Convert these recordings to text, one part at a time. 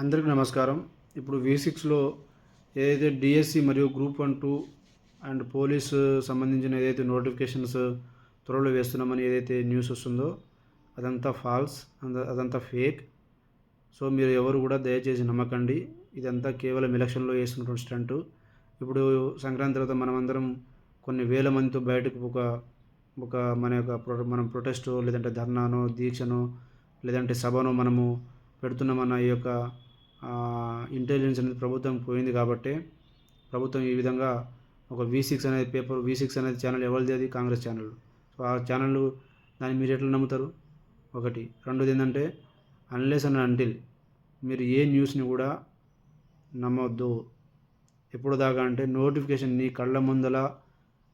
అందరికీ నమస్కారం. ఇప్పుడు వి సిక్స్లో ఏదైతే డిఎస్సి మరియు group one two and police సంబంధించిన ఏదైతే నోటిఫికేషన్స్ త్వరలో వేస్తున్నామని ఏదైతే న్యూస్ వస్తుందో అదంతా ఫాల్స్ అంద- అదంతా ఫేక్ సో మీరు ఎవరు కూడా దయచేసి నమ్మకండి. ఇదంతా కేవలం ఎలక్షన్లో వేస్తున్నటువంటి స్టంట్ ఇప్పుడు సంక్రాంతి తర్వాత మనమందరం కొన్ని వేల మందితో బయటకు ఒక ఒక మన యొక్క ప్రొ- మనం ప్రొటెస్టో లేదంటే ధర్నానో దీక్షనో లేదంటే సభను మనము పెడుతున్నామన్న ఈ యొక్క ఇంటెలిజెన్స్ అనేది ప్రభుత్వం పోయింది కాబట్టి ప్రభుత్వం ఈ విధంగా ఒక వి సిక్స్ అనేది పేపర్ వి సిక్స్ అనేది ఛానల్ ఎవరిది? అది కాంగ్రెస్ ఛానల్ సో ఆ ఛానల్ దాన్ని మీరు ఎట్లా నమ్ముతారు? ఒకటి. రెండోది ఏంటంటే అన్లెస్ అండ్ అంటిల్ మీరు ఏ న్యూస్ని కూడా నమ్మొద్దు. ఎప్పుడు దాకా అంటే నోటిఫికేషన్ నీ కళ్ళ ముందల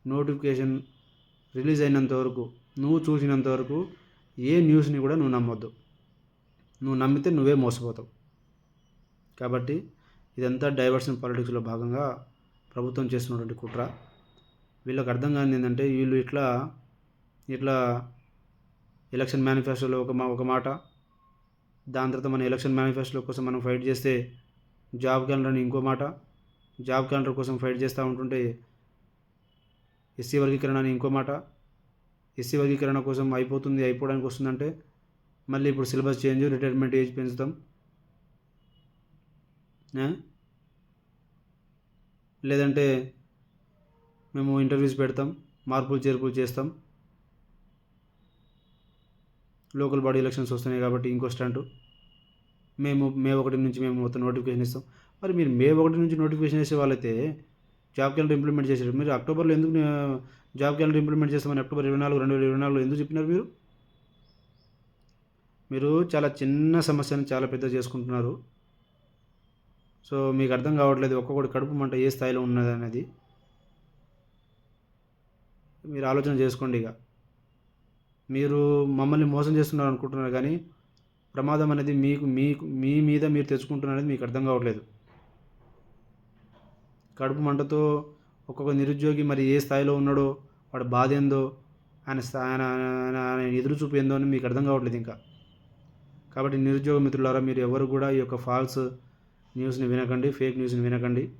నోటిఫికేషన్ రిలీజ్ అయినంత వరకు నువ్వు చూసినంత వరకు ఏ న్యూస్ని కూడా నువ్వు నమ్మొద్దు. నువ్వు నమ్మితే నువ్వే మోసపోతావు. కాబట్టి ఇదంతా డైవర్షన్ పాలిటిక్స్లో భాగంగా ప్రభుత్వం చేస్తున్నటువంటి కుట్ర. వీళ్ళకి అర్థం కానిది ఏంటంటే వీళ్ళు ఇట్లా ఇట్లా ఎలక్షన్ మేనిఫెస్టోలో ఒక మా ఒక మాట దాని తర్వాత మన ఎలక్షన్ మేనిఫెస్టో కోసం మనం ఫైట్ చేస్తే జాబ్ క్యాలెండర్ అని ఇంకో మాట జాబ్ క్యాలెండర్ కోసం ఫైట్ చేస్తూ ఉంటుంటే ఎస్సీ వర్గీకరణ అని ఇంకో మాట ఎస్సీ వర్గీకరణ కోసం అయిపోతుంది అయిపోవడానికి వస్తుందంటే మళ్ళీ ఇప్పుడు సిలబస్ చేంజ్ రిటైర్మెంట్ ఏజ్ పెంచుతాం. లేదంటే మేము ఇంటర్వ్యూస్ పెడతాం మార్పులు చేర్పులు చేస్తాం. లోకల్ బాడీ ఎలక్షన్స్ వస్తున్నాయి కాబట్టి ఇంకో స్టంట్. మేము మే ఒకటి నుంచి మేము మొత్తం నోటిఫికేషన్ ఇస్తాం. మరి మీరు మే ఒకటి నుంచి నోటిఫికేషన్ ఇచ్చే వాళ్ళైతే జాబ్ క్యాలెండర్ ఇంప్లిమెంట్ చేశారు మీరు అక్టోబర్లో ఎందుకు జాబ్ క్యాలెండర్ ఇంప్లిమెంట్ చేస్తామని అక్టోబర్ ఇరవై నాలుగు రెండు వేల ఇరవై నాలుగులో ఎందుకు చెప్పినారు మీరు? మీరు చాలా చిన్న సమస్యను చాలా పెద్ద చేసుకుంటున్నారు. సో మీకు అర్థం కావట్లేదు ఒక్కొక్కటి కడుపు మంట ఏ స్థాయిలో ఉన్నది అనేది. మీరు ఆలోచన చేసుకోండి ఇక. మీరు మమ్మల్ని మోసం చేస్తున్నారు అనుకుంటున్నారు కానీ ప్రమాదం అనేది మీకు మీకు మీ మీద మీరు తెచ్చుకుంటున్నారు అనేది మీకు అర్థం కావట్లేదు. కడుపు మంటతో ఒక్కొక్క నిరుద్యోగి మరి ఏ స్థాయిలో ఉన్నాడో వాడు బాధ ఏందో ఆయన ఆయన ఆయన ఆయన ఎదురు చూపు ఏందో అని మీకు అర్థం కావట్లేదు ఇంకా. కాబట్టి నిరుద్యోగ మిత్రులారా మీరు ఎవరు కూడా ఈ యొక్క ఫాల్స్ న్యూస్ని వినకండి ఫేక్ న్యూస్ని వినకండి.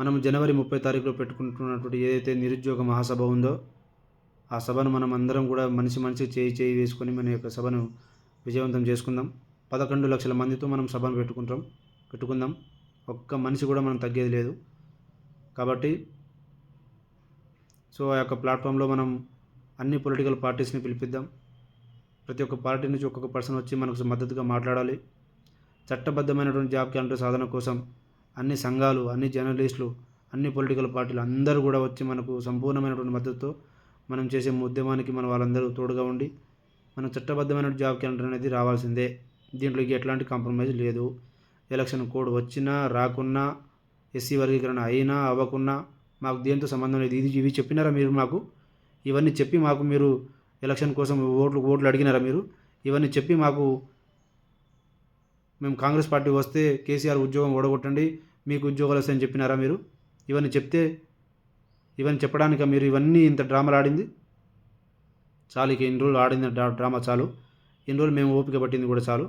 మనం జనవరి ముప్పై తారీఖులో పెట్టుకుంటున్నటువంటి ఏదైతే నిరుద్యోగ మహాసభ ఉందో ఆ సభను మనం అందరం కూడా మనిషి మనిషి చేయి చేయి వేసుకొని మన యొక్క సభను విజయవంతం చేసుకుందాం. పదకొండు లక్షల మందితో మనం సభను పెట్టుకుంటాం పెట్టుకుందాం. ఒక్క మనిషి కూడా మనం తగ్గేది లేదు. కాబట్టి సో ఆ యొక్క ప్లాట్ఫామ్లో మనం అన్ని పొలిటికల్ పార్టీస్ని పిలిపిద్దాం. ప్రతి ఒక్క పార్టీ నుంచి ఒక్కొక్క పర్సన్ వచ్చి మనకు మద్దతుగా మాట్లాడాలి. చట్టబద్ధమైనటువంటి జాబ్ క్యాలెండర్ సాధన కోసం అన్ని సంఘాలు అన్ని జర్నలిస్టులు అన్ని పొలిటికల్ పార్టీలు అందరూ కూడా వచ్చి మనకు సంపూర్ణమైనటువంటి మద్దతుతో మనం చేసే ఉద్యమానికి మన వాళ్ళందరూ తోడుగా ఉండి మన చట్టబద్ధమైన జాబ్ క్యాలెండర్ అనేది రావాల్సిందే. దీంట్లోకి ఎట్లాంటి కాంప్రమైజ్ లేదు. ఎలక్షన్ కోడ్ వచ్చినా రాకున్నా ఎస్సీ వర్గీకరణ అయినా అవ్వకున్నా మాకు దేంతో సంబంధం లేదు. ఇది ఇవి చెప్పినారా మీరు మాకు? ఇవన్నీ చెప్పి మాకు మీరు ఎలక్షన్ కోసం ఓట్లు ఓట్లు అడిగినారా మీరు? ఇవన్నీ చెప్పి మాకు మేము కాంగ్రెస్ పార్టీ వస్తే కేసీఆర్ ఉద్యోగం ఓడగొట్టండి మీకు ఉద్యోగాలు వస్తాయని చెప్పినారా మీరు? ఇవన్నీ చెప్తే ఇవన్నీ చెప్పడానిక మీరు ఇవన్నీ ఇంత డ్రామాలు ఆడింది? చాలు ఇక ఇన్ని రోజులు ఆడింది డ్రా డ్రామా చాలు. ఇన్ని రోజులు మేము ఓపిక పట్టింది కూడా చాలు.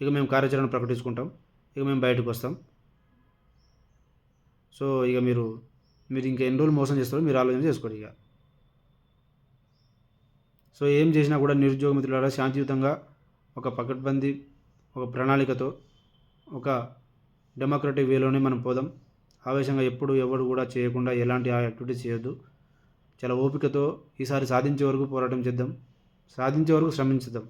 ఇక మేము కార్యాచరణ ప్రకటించుకుంటాం. ఇక మేము బయటకు వస్తాం. సో ఇక మీరు మీరు ఇంకా ఎన్ని రోజులు మోసం చేస్తారో మీరు ఆలోచన చేసుకోండి ఇక. సో ఏం చేసినా కూడా నిరుద్యోగ మిత్రులారా శాంతియుతంగా ఒక పకడ్బందీ ఒక ప్రణాళికతో ఒక డెమోక్రటిక్ వేలోనే మనం పోదాం. ఆవేశంగా ఎప్పుడు ఎవరు కూడా చేయకుండా ఎలాంటి యాక్టివిటీస్ చేయొద్దు. చాలా ఓపికతో ఈసారి సాధించే వరకు పోరాటం చేద్దాం. సాధించే వరకు శ్రమించుదాం.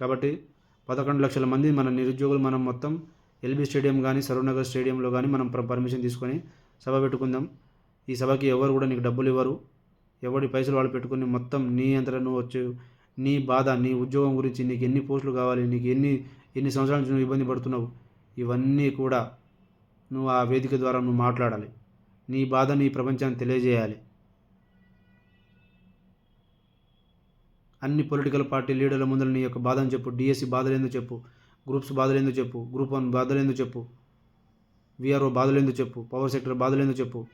కాబట్టి పదకొండు లక్షల మంది మన నిరుద్యోగులు మనం మొత్తం ఎల్బీ స్టేడియం కానీ సరూనగర్ స్టేడియంలో కానీ మనం పర్మిషన్ తీసుకొని సభ పెట్టుకుందాం. ఈ సభకి ఎవరు కూడా నీకు డబ్బులు ఇవ్వరు. ఎవరి పైసలు వాళ్ళు పెట్టుకుని మొత్తం నీ అంతటా నువ్వు వచ్చి నీ బాధ నీ ఉద్యోగం గురించి నీకు ఎన్ని పోస్టులు కావాలి నీకు ఎన్ని ఎన్ని సంవత్సరాల నుంచి నువ్వు ఇబ్బంది పడుతున్నావు ఇవన్నీ కూడా నువ్వు ఆ వేదిక ద్వారా నువ్వు మాట్లాడాలి. నీ బాధ నీ ప్రపంచాన్ని తెలియజేయాలి. అన్ని పొలిటికల్ పార్టీ లీడర్ల ముందర నీ యొక్క బాధను చెప్పు. డిఎస్సి బాధలేందో చెప్పు. గ్రూప్స్ బాధలేందో చెప్పు. గ్రూప్ వన్ బాధలేందో చెప్పు. విఆర్ఓ బాధలేందో చెప్పు. పవర్ సెక్టర్ బాధలేందో చెప్పు.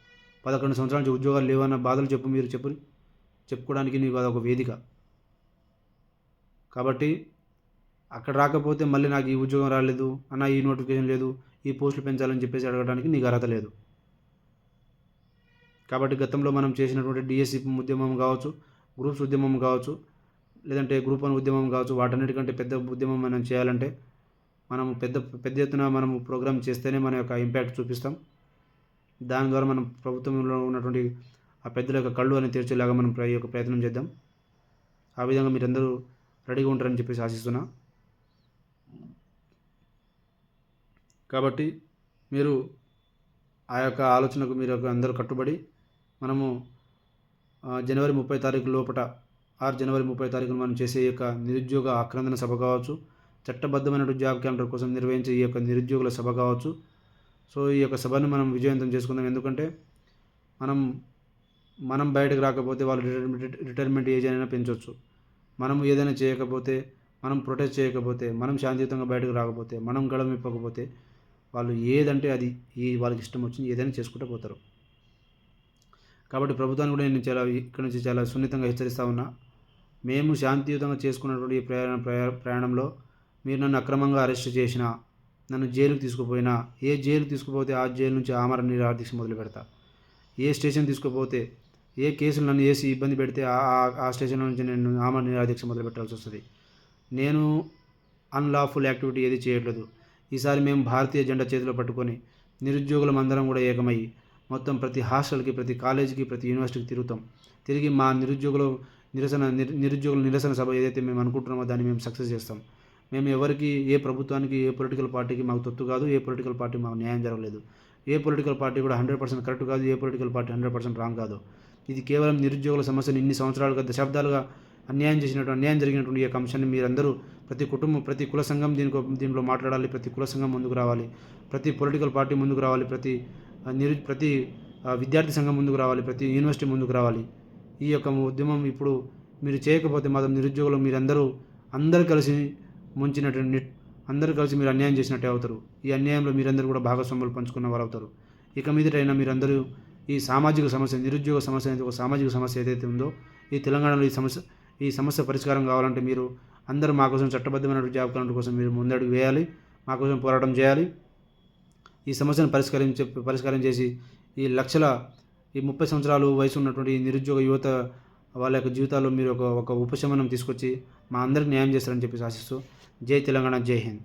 పదకొండు సంవత్సరాల నుంచి ఉద్యోగాలు లేవన్న బాధలు చెప్పు మీరు చెప్పు చెప్పుకోవడానికి నీకు అదొక వేదిక. కాబట్టి అక్కడ రాకపోతే మళ్ళీ నాకు ఈ ఉద్యోగం రాలేదు అన్న ఈ నోటిఫికేషన్ లేదు ఈ పోస్టులు పెంచాలని చెప్పేసి అడగడానికి నీకు అర్హత లేదు. కాబట్టి గతంలో మనం చేసినటువంటి డిఎస్సి ఉద్యమం కావచ్చు గ్రూప్స్ ఉద్యమం కావచ్చు లేదంటే గ్రూప్ వన్ ఉద్యమం కావచ్చు వాటన్నిటికంటే పెద్ద ఉద్యమం మనం చేయాలంటే మనం పెద్ద పెద్ద ఎత్తున మనం ప్రోగ్రామ్ చేస్తేనే మన యొక్క ఇంపాక్ట్ చూపిస్తాం. దాని ద్వారా మనం ప్రభుత్వంలో ఉన్నటువంటి ఆ పెద్దల యొక్క కళ్ళు అని తెరిచేలాగా మనం యొక్క ప్రయత్నం చేద్దాం. ఆ విధంగా మీరందరూ రెడీగా ఉంటారని చెప్పేసి ఆశిస్తున్నా. కాబట్టి మీరు ఆ యొక్క ఆలోచనకు మీరు అందరూ కట్టుబడి మనము జనవరి ముప్పై తారీఖు లోపల ఆరు జనవరి ముప్పై తారీఖున మనం చేసే ఈ యొక్క నిరుద్యోగ ఆక్రందన సభ కావచ్చు చట్టబద్ధమైన జాబ్ క్యాలెండర్ కోసం నిర్వహించే ఈ యొక్క నిరుద్యోగుల సభ కావచ్చు. సో ఈ యొక్క సభను మనం విజయవంతం చేసుకుందాం. ఎందుకంటే మనం మనం బయటకు రాకపోతే వాళ్ళు రిటైర్మెంట్ రిటైర్మెంట్ ఏజ్ అయినా పెంచవచ్చు మనం ఏదైనా చేయకపోతే మనం ప్రొటెస్ట్ చేయకపోతే మనం శాంతియుతంగా బయటకు రాకపోతే మనం గడమిప్పకపోతే వాళ్ళు ఏదంటే అది ఈ వాళ్ళకి ఇష్టం వచ్చింది ఏదైనా చేసుకుంటూ పోతారు. కాబట్టి ప్రభుత్వాన్ని కూడా నేను చాలా ఇక్కడ నుంచి చాలా సున్నితంగా హెచ్చరిస్తా ఉన్నా. మేము శాంతియుతంగా చేసుకున్నటువంటి ఈ ప్రయాణ ప్రయా- ప్రయాణంలో మీరు నన్ను అక్రమంగా అరెస్ట్ చేసినా నన్ను జైలుకి తీసుకుపోయినా ఏ జైలు తీసుకుపోతే ఆ జైలు నుంచి ఆమరణ ఆర్థిక మొదలు పెడతా ఏ స్టేషన్ తీసుకుపోతే ఏ కేసులు నన్ను వేసి ఇబ్బంది పెడితే ఆ- ఆ- స్టేషన్ నుంచి నేను ఆమరణ నిరాదీక్ష మొదలు పెట్టాల్సి వస్తుంది. నేను అన్లాఫుల్ యాక్టివిటీ ఏది చేయట్లేదు. ఈసారి మేము భారతీయ జెండా చేతిలో పట్టుకొని నిరుద్యోగులం అందరం కూడా ఏకమయ్యి మొత్తం ప్రతి హాస్టల్కి ప్రతి కాలేజీకి ప్రతి యూనివర్సిటీకి తిరుగుతాం. తిరిగి మా నిరుద్యోగుల నిరసన నిర్- నిరుద్యోగుల నిరసన సభ ఏదైతే మేము అనుకుంటున్నామో దాన్ని మేము సక్సెస్ చేస్తాం. మేము ఎవరికి ఏ ప్రభుత్వానికి ఏ పొలిటికల్ పార్టీకి మాకు తొత్తు కాదు ఏ పొలిటికల్ పార్టీ మాకు న్యాయం జరగలేదు. ఏ పొలిటికల్ పార్టీ కూడా హండ్రెడ్ పర్సెంట్ కరెక్ట్ కాదు ఏ political party hundred percent wrong కాదు. ఇది కేవలం నిరుద్యోగుల సమస్యను ఇన్ని సంవత్సరాలుగా దశాబ్దాలుగా అన్యాయం చేసినటువంటి అన్యాయం జరిగినటువంటి ఈ యొక్క అంశాన్ని మీరందరూ ప్రతి కుటుంబం ప్రతి కుల సంఘం దీనికి దీంట్లో మాట్లాడాలి. ప్రతి కుల సంఘం ముందుకు రావాలి. ప్రతి పొలిటికల్ పార్టీ ముందుకు రావాలి. ప్రతి నిరు ప్రతి విద్యార్థి సంఘం ముందుకు రావాలి. ప్రతి యూనివర్సిటీ ముందుకు రావాలి. ఈ యొక్క ఉద్యమం ఇప్పుడు మీరు చేయకపోతే మాత్రం నిరుద్యోగులు మీరందరూ అందరూ కలిసి ముంచినటువంటి అందరూ కలిసి మీరు అన్యాయం చేసినట్టే అవుతారు. ఈ అన్యాయంలో మీరందరూ కూడా భాగస్వాములు పంచుకున్న వారు అవుతారు ఇక మీదటైనా మీరందరూ ఈ సామాజిక సమస్య నిరుద్యోగ సమస్య అనేది ఒక సామాజిక సమస్య ఏదైతే ఉందో ఈ తెలంగాణలో ఈ సమస్య ఈ సమస్య పరిష్కారం కావాలంటే మీరు అందరూ మా కోసం చట్టబద్ధమైన జాబ్ క్యాలెండర్ కోసం మీరు ముందడుగు వేయాలి మా కోసం పోరాటం చేయాలి. ఈ సమస్యను పరిష్కరించే పరిష్కారం చేసి ఈ లక్షల ఈ ముప్పై సంవత్సరాలు వయసు ఉన్నటువంటి ఈ నిరుద్యోగ యువత వాళ్ళ యొక్క జీవితాల్లో మీరు ఒక ఒక ఉపశమనం తీసుకొచ్చి మా అందరికి న్యాయం చేస్తారని చెప్పేసి ఆశిస్తూ జై తెలంగాణ జై హింద్.